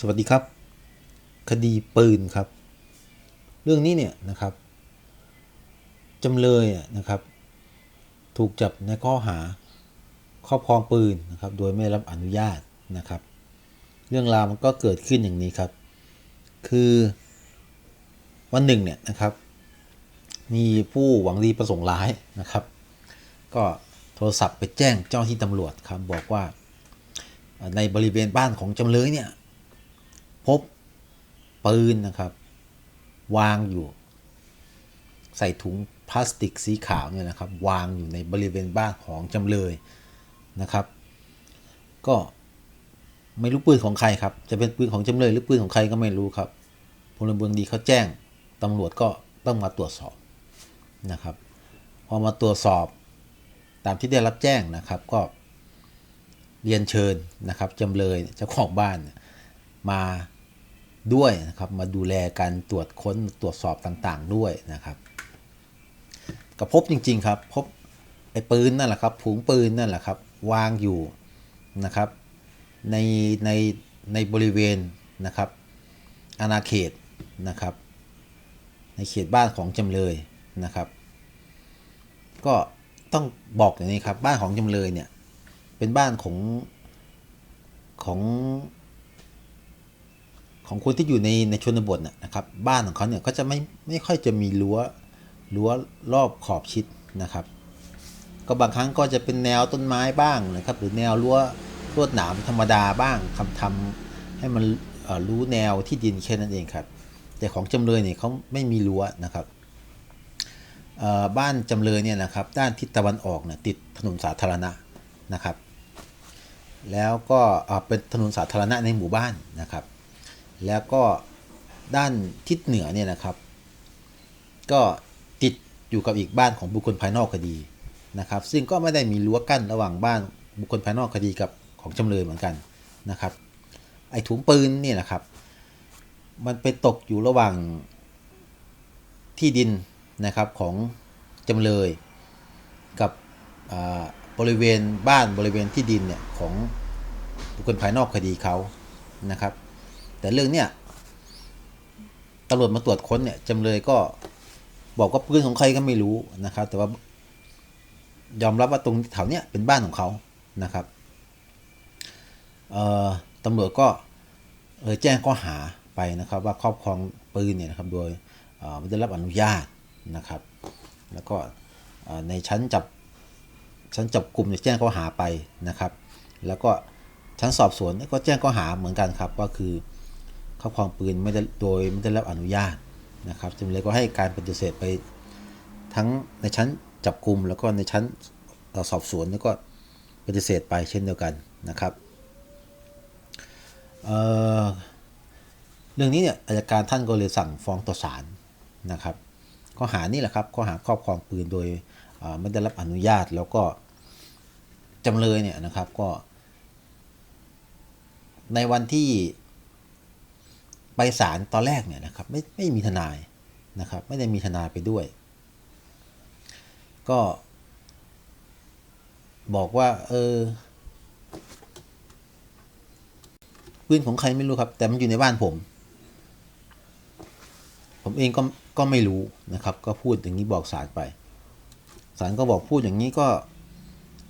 สวัสดีครับ คดีปืนครับ เรื่องนี้เนี่ยนะครับจำเลยนะครับ ถูกจับในข้อหาครอบครองปืนนะครับ โดยไม่รับอนุญาตนะครับ เรื่องราวมันก็เกิดขึ้นอย่างนี้ครับ คือวันหนึ่งเนี่ยนะครับ มีผู้หวังดีประสงค์ร้ายนะครับ ก็โทรศัพท์ไปแจ้งเจ้าที่ตำรวจครับบอกว่าในบริเวณบ้านของจำเลยเนี่ย พบปืนนะครับ วางอยู่ ใส่ถุงพลาสติกสีขาวเนี่ยนะครับ วางอยู่ในบริเวณบ้านของจำเลยนะครับ ก็ไม่รู้ปืนของใครครับ จะเป็นปืนของจำเลยหรือปืนของใครก็ไม่รู้ครับพลเมืองดีเขาแจ้งตำรวจก็ต้องมาตรวจสอบนะครับ พอมาตรวจสอบตามที่ได้รับแจ้งนะครับก็เรียนเชิญนะครับจำเลยเจ้าของบ้านมา ด้วยนะครับ มาดูแลการตรวจค้นตรวจสอบต่างๆด้วยนะครับก็พบจริง ๆ ครับ พบไอ้ปืนนั่นแหละครับผงปืนนั่นแหละครับ วางอยู่นะครับ ในในในบริเวณนะครับ อาณาเขตนะครับ ในเขตบ้านของจำเลยนะครับ ก็ต้องบอกอย่างนี้ครับ บ้านของจำเลยเนี่ยเป็นบ้านของของ ของคนที่อยู่ในในชนบทนะครับ บ้านของเขาเนี่ยก็จะไม่ไม่ค่อยจะมีรั้วรั้วรอบขอบชิดนะครับ ก็บางครั้งก็จะเป็นแนวต้นไม้บ้างนะครับ หรือแนวรั้วลวดหนามธรรมดาบ้างทำทำให้มันรู้แนวที่ดินแค่นั้นเองครับ แต่ของจำเลยเนี่ยเขาไม่มีรั้วนะครับบ้านจำเลยเนี่ยนะครับ ด้านทิศตะวันออกเนี่ยติดถนนสาธารณะนะครับ แล้วก็เป็นถนนสาธารณะในหมู่บ้านนะครับ แล้วก็ด้านทิศเหนือเนี่ยนะครับ ก็ติดอยู่กับอีกบ้านของบุคคลภายนอกคดีนะครับ ซึ่งก็ไม่ได้มีรั้วกั้นระหว่างบ้านบุคคลภายนอกคดีกับของจำเลยเหมือนกันนะครับ ไอ้ถุงปืนเนี่ยนะครับ มันไปตกอยู่ระหว่างที่ดินนะครับของจำเลยกับบริเวณบ้านบริเวณที่ดินเนี่ยของบุคคลภายนอกคดีเขานะครับ แต่เรื่องเนี้ยตำรวจมาตรวจค้นเนี่ยจำเลยก็บอกว่าปืนของใครก็ไม่รู้นะครับ แต่ว่ายอมรับว่าตรงแถวเนี้ยเป็นบ้านของเขานะครับเอ่อตำรวจก็เออแจ้งข้อหาไปนะครับ ว่าครอบครองปืนเนี่ยนะครับโดยไม่ได้รับอนุญาตนะครับ แล้วก็ในชั้นจับชั้นจับกลุ่มเนี่ยแจ้งข้อหาไปนะครับ แล้วก็ชั้นสอบสวนก็แจ้งข้อหาเหมือนกันครับ ก็คือ รอบครองปืนไม่ได้โดยไม่ได้รับอนุญาตนะครับจำเลยก็ให้การปฏิเสธไปทั้งในชั้นจับกลุ่มแล้วก็ในชั้นสอบสวนแล้วก็ปฏิเสธไปเช่นเดียวกันนะครับเเรื่องนี้เนี่ยอัยการท่านก็เลยสั่งฟ้องต่อศาลนะครับข้อหานี่แหละครับข้อหาครอบครองปืนโดยไม่ได้รับอนุญาตแล้วก็จำเลยเนี่ยนะครับก็ ในวันที่ ไปศาลตอนแรกเนี่ยนะครับไม่ไม่มีทนายนะครับ ไม่ได้มีทนายไปด้วย ก็ บอกว่า เออปืนของใครไม่รู้ครับ แต่มันอยู่ในบ้านผม ผมเองก็ก็ไม่รู้นะครับ ก็พูดอย่างนี้บอกศาลไปศาลก็บอกพูดอย่างนี้ก็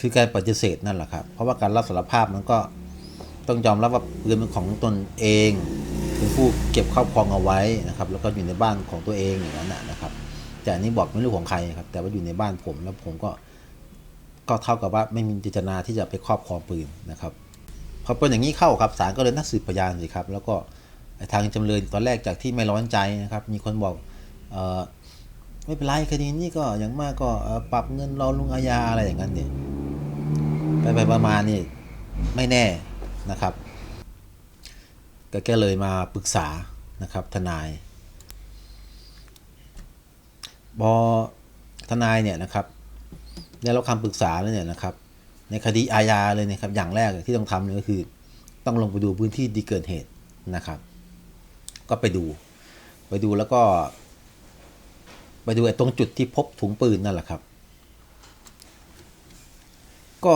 คือการปฏิเสธนั่นแหละครับ เพราะว่าการรับสารภาพมันก็ต้องยอมรับว่าปืนเป็นของตนเอง เป็นผู้เก็บครอบครองเอาไว้นะครับ แล้วก็อยู่ในบ้านของตัวเองอย่างนั้นนะครับ แต่อันนี้บอกไม่รู้ของใครครับ แต่ว่าอยู่ในบ้านผมแล้วผมก็ก็เท่ากับว่าไม่มีเจตนาที่จะไปครอบครองปืนนะครับพอเป็นอย่างนี้เข้าครับศาลก็เลยนัดสืบพยานสิครับ แล้วก็ทางจำเลยตอนแรกจากที่ไม่ร้อนใจนะครับ มีคนบอกออไม่เป็นไรคดีนี้ก็อย่างมากก็ปรับเงินรอลงอาญาอะไรอย่างนั้นเนี่ยไปไปๆมาๆนี่ไม่แน่นะครับ ก็แกเลยมาปรึกษานะครับทนายพอทนายเนี่ยนะครับได้รับคำปรึกษาแล้วเนี่ยนะครับ ในคดีอาญาเลยนะครับอย่างแรกที่ต้องทำเลยก็คือ ต้องลงไปดูพื้นที่ที่เกิดเหตุนะครับ ก็ไปดู ไปดูแล้วก็ ไปดูไอ้ตรงจุดที่พบถุงปืนนั่นแหละครับ ก็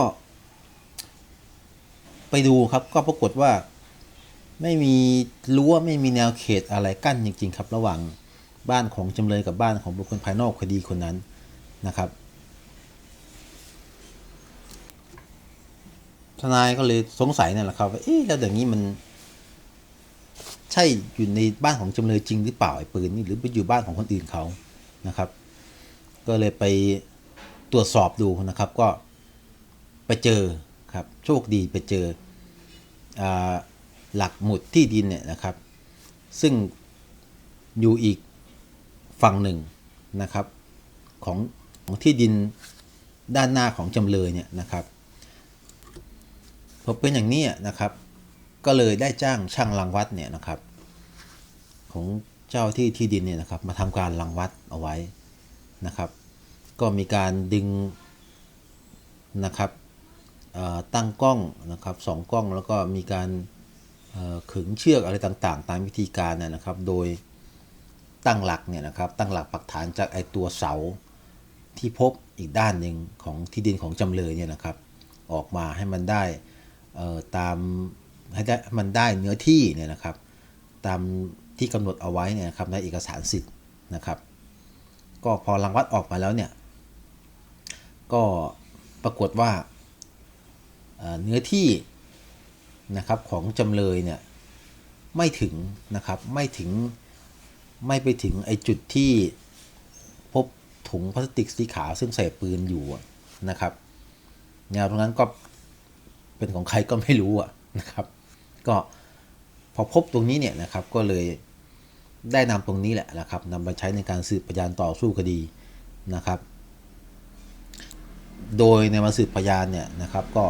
ไปดูครับก็ปรากฏว่า ไม่มีรั้วไม่มีแนวเขตอะไรกั้นจริง ๆ ครับ ระหว่างบ้านของจำเลยกับบ้านของบุคคลภายนอกคดีคนนั้นนะครับทนายก็เลยสงสัยนั่นแหละครับว่าเอ๊ะแล้วอย่างนี้มัน ใช่อยู่ในบ้านของจำเลยจริงหรือเปล่าไอ้ปืนนี่หรือไปอยู่บ้านของคนอื่นเขานะครับ ก็เลยไปตรวจสอบดูนะครับก็ไปเจอครับ โชคดีไปเจออา หลักหมุดที่ดินเนี่ยนะครับ ซึ่งอยู่อีกฝั่งหนึ่งนะครับของของที่ดินด้านหน้าของจำเลยเนี่ยนะครับพอเป็นอย่างนี้นะครับ ก็เลยได้จ้างช่างรังวัดเนี่ยนะครับ ของเจ้าที่ที่ดินเนี่ยนะครับมาทำการรังวัดเอาไว้นะครับ ก็มีการดึงนะครับตั้งกล้องนะครับสองกล้องแล้วก็มีการ ขึงเชือกอะไรต่างๆ ตามวิธีการเนยนะครับ โดยตั้งหลักเนี่ยนะครับตั้งหลักปักฐานจากไอตัวเสาที่พบอีกด้านหนึ่งของที่ดินของจำเลยเนี่ยนะครับ ออกมาให้มันได้ตามให้ได้มันได้เนื้อที่เนี่ยนะครับ ตามที่กำหนดเอาไว้เนี่ยนะครับในเอกสารสิทธิ์นะครับ ก็พอรังวัดออกมาแล้วเนี่ยก็ปรากฏว่าเนื้อที่ นะครับของจำเลยเนี่ยไม่ถึงนะครับไม่ถึงไม่ไปถึงไอ้จุดที่พบถุงพลาสติกสีขาวซึ่งใส่ปืนอยู่นะครับแนวตรงนั้นก็เป็นของใครก็ไม่รู้อะนะครับ ก็พอพบตรงนี้เนี่ยนะครับก็เลยได้นำตรงนี้แหละนะครับนำมาใช้ในการสืบพยานต่อสู้คดีนะครับ โดยในมาสืบพยานเนี่ยนะครับก็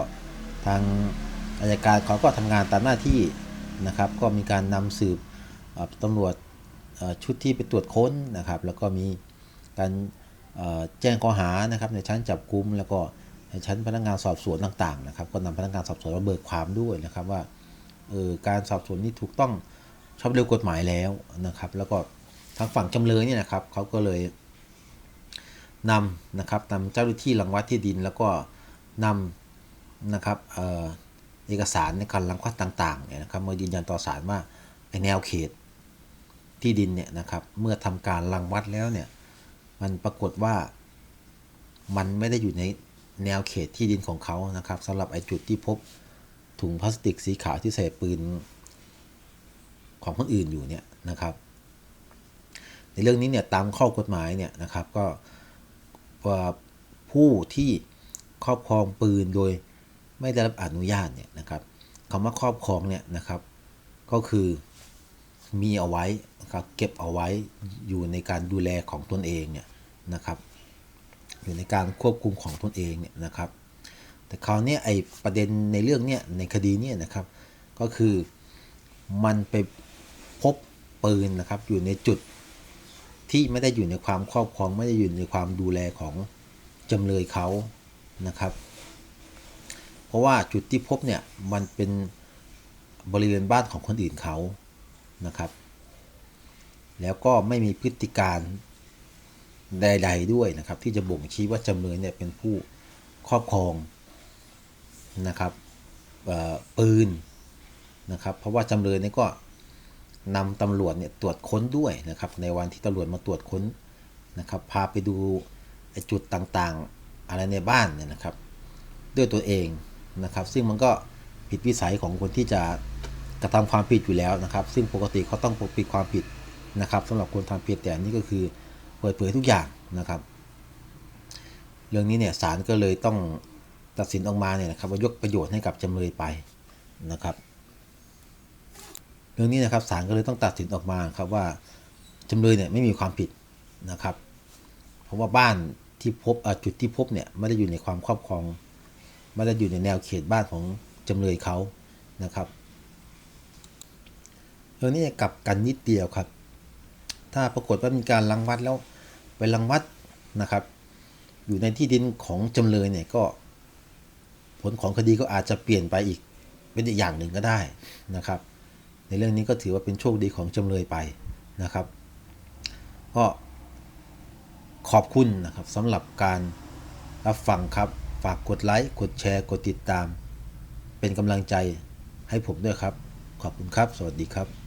ทาง อายการเขาก็ทำงานตามหน้าที่นะครับ ก็มีการนำสืบเอ่อตำรวจชุดที่ไปตรวจค้นนะครับ แล้วก็มีการแจ้งข้อหานะครับในชั้นจับกุมแล้วก็ในชั้นพนักงานสอบสวนต่างๆนะครับ ก็นำพนักงานสอบสวนมาเบิกความด้วยนะครับว่าเออการสอบสวนนี่ถูกต้องชอบด้วกฎหมายแล้วนะครับ แล้วก็ทางฝั่งจำเลยเนี่ยนะครับเขาก็เลยนำนะครับนำเจ้าหน้าที่รังวัดที่ดิน แล้วก็นำนะครับ เอกสารในการรังวัดต่างๆเนี่ยนะครับมายืนยันต่อศาลว่าไอแนวเขตที่ดินเนี่ยนะครับเมื่อทำการรังวัดแล้วเนี่ยมันปรากฏว่ามันไม่ได้อยู่ในแนวเขตที่ดินของเขานะครับสำหรับไอจุดที่พบถุงพลาสติกสีขาวที่ใส่ปืนของคนอื่นอยู่เนี่ยนะครับ ในเรื่องนี้เนี่ยตามข้อกฎหมายเนี่ยนะครับก็ผู้ที่ครอบครองปืนโดย ไม่ได้รับอนุญาตเนี่ยนะครับคำว่าครอบครองเนี่ยนะครับก็คือมีเอาไว้นะครับเก็บเอาไว้อยู่ในการดูแลของตนเองเนี่ยนะครับอยู่ในการควบคุมของตนเองเนี่ยนะครับแต่คราวนี้ไอประเด็นในเรื่องเนี้ยในคดีเนี้ยนะครับก็คือมันไปพบปืนนะครับอยู่ในจุดที่ไม่ได้อยู่ในความครอบครองไม่ได้อยู่ในความดูแลของจำเลยเขานะครับ เพราะว่าจุดที่พบเนี่ยมันเป็นบริเวณบ้านของคนอื่นเขานะครับ แล้วก็ไม่มีพฤติการใด ๆ ด้วยนะครับ ที่จะบ่งชี้ว่าจำเลยเนี่ยเป็นผู้ครอบครองนะครับปืนนะครับ เพราะว่าจำเลยเนี่ยก็นำตำรวจเนี่ยตรวจค้นด้วยนะครับ ในวันที่ตำรวจมาตรวจค้นนะครับ พาไปดูจุดต่างๆอะไรในบ้านเนี่ยนะครับ ด้วยตัวเอง นะครับ ซึ่งมันก็ผิดวิสัยของคนที่จะกระทำความผิดอยู่แล้วนะครับ ซึ่งปกติเขาต้องปกปิดความผิดนะครับสำหรับคนทำผิดแต่นี่ก็คือเปิดเผยทุกอย่างนะครับ เรื่องนี้เนี่ยศาลก็เลยต้องตัดสินออกมาเนี่ยนะครับว่ายกประโยชน์ให้กับจำเลยไปนะครับ เรื่องนี้นะครับศาลก็เลยต้องตัดสินออกมาครับว่าจำเลยเนี่ยไม่มีความผิดนะครับ เพราะว่าบ้านที่พบจุดที่พบเนี่ยไม่ได้อยู่ในความครอบครอง ม่ได้อยู่ในแนวเขตบ้านของจำเลยเขานะครับเรื่องนี้กลับกันนิดเดียวครับ ถ้าปรากฏว่ามีการรังวัดแล้วไปรังวัดนะครับ อยู่ในที่ดินของจำเลยเนี่ยก็ ผลของคดีก็อาจจะเปลี่ยนไปอีกเป็นอีกอย่างหนึ่งก็ได้นะครับ ในเรื่องนี้ก็ถือว่าเป็นโชคดีของจำเลยไปนะครับ ก็ขอบคุณนะครับสำหรับการรับฟังครับ ฝากกดไลค์กดแชร์กดติดตาม เป็นกำลังใจให้ผมด้วยครับ ขอบคุณครับ สวัสดีครับ